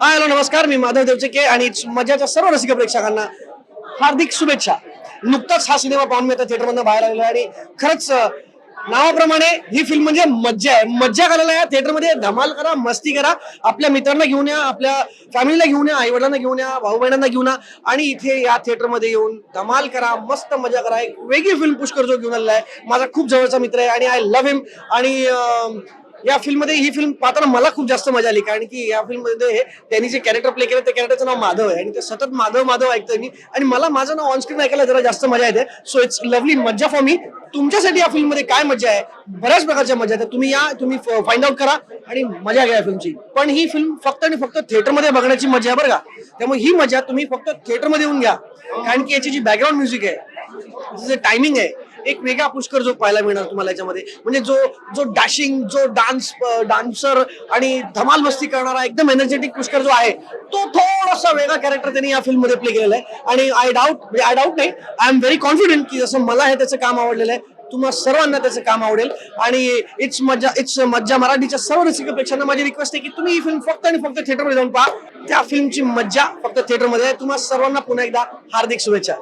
हा हॅलो नमस्कार. मी माधव देवचके आणि मजाच्या सर्व रसिक प्रेक्षकांना हार्दिक शुभेच्छा. नुकताच हा सिनेमा पाहून मी आता थिएटरमधून बाहेर आलेलो आहे आणि खरंच नावाप्रमाणे ही फिल्म म्हणजे मज्जा आहे. मज्जा करायला या थिएटरमध्ये धमाल करा मस्ती करा. आपल्या मित्रांना घेऊन या आपल्या फॅमिलीला घेऊन या आईवडिलांना घेऊन या भाऊ बहिणांना घेऊन या आणि इथे या थिएटरमध्ये येऊन धमाल करा मस्त मजा करा. एक वेगळी फिल्म पुष्कर जो घेऊन आलेला आहे. माझा खूप जवळचा मित्र आहे आणि आय लव्ह हिम आणि या फिल्ममध्ये ही फिल्म पाहताना मला खूप जास्त मजा आली कारण की या फिल्ममध्ये हे त्यांनी जे कॅरेक्टर प्ले केलं त्या कॅरेक्टरचं नाव माधव आहे. आणि ते सतत माधव माधव ऐकतोय मी. आणि मला माझं नाव ऑनस्क्रीन ऐकायला जरा जास्त मजा येते. सो इट्स लवली मज्जा फॉर मी तुमच्यासाठी या फिल्ममध्ये काय मजा आहे? बऱ्याच प्रकारच्या मजा येतात. तुम्ही या तुम्ही फाइंड आउट करा आणि मजा घ्या फिल्मची. पण ही फिल्म फक्त आणि फक्त थिएटरमध्ये बघण्याची मजा आहे बरं का? त्यामुळे ही मजा तुम्ही फक्त थिएटरमध्ये येऊन घ्या. कारण की याची जी बॅकग्राऊंड म्युझिक आहे जे टायमिंग आहे एक वेगळा पुष्कर जो पाहायला मिळणार तुम्हाला याच्यामध्ये. म्हणजे जो जो डॅशिंग जो डान्स डान्सर आणि धमाल मस्ती करणारा एकदम एनर्जेटिक पुष्कर जो आहे तो थोडासा वेगळा कॅरेक्टर त्यांनी या फिल्ममध्ये प्ले केलेला आहे. आणि आय डाऊट म्हणजे आय डाऊट नाही आय एम व्हेरी कॉन्फिडंट की जसं मला हे त्याचं काम आवडलेलं आहे तुम्हा सर्वांना त्याचं काम आवडेल. आणि इट्स मज्जा इट्स मज्जा मराठीच्या सर्व रसिक माझी रिक्वेस्ट आहे की तुम्ही ही फिल्म फक्त आणि फक्त थिएटरमध्ये जाऊन पहा. त्या फिल्मची मज्जा फक्त थिएटरमध्ये आहे. तुम्हा सर्वांना पुन्हा एकदा हार्दिक शुभेच्छा.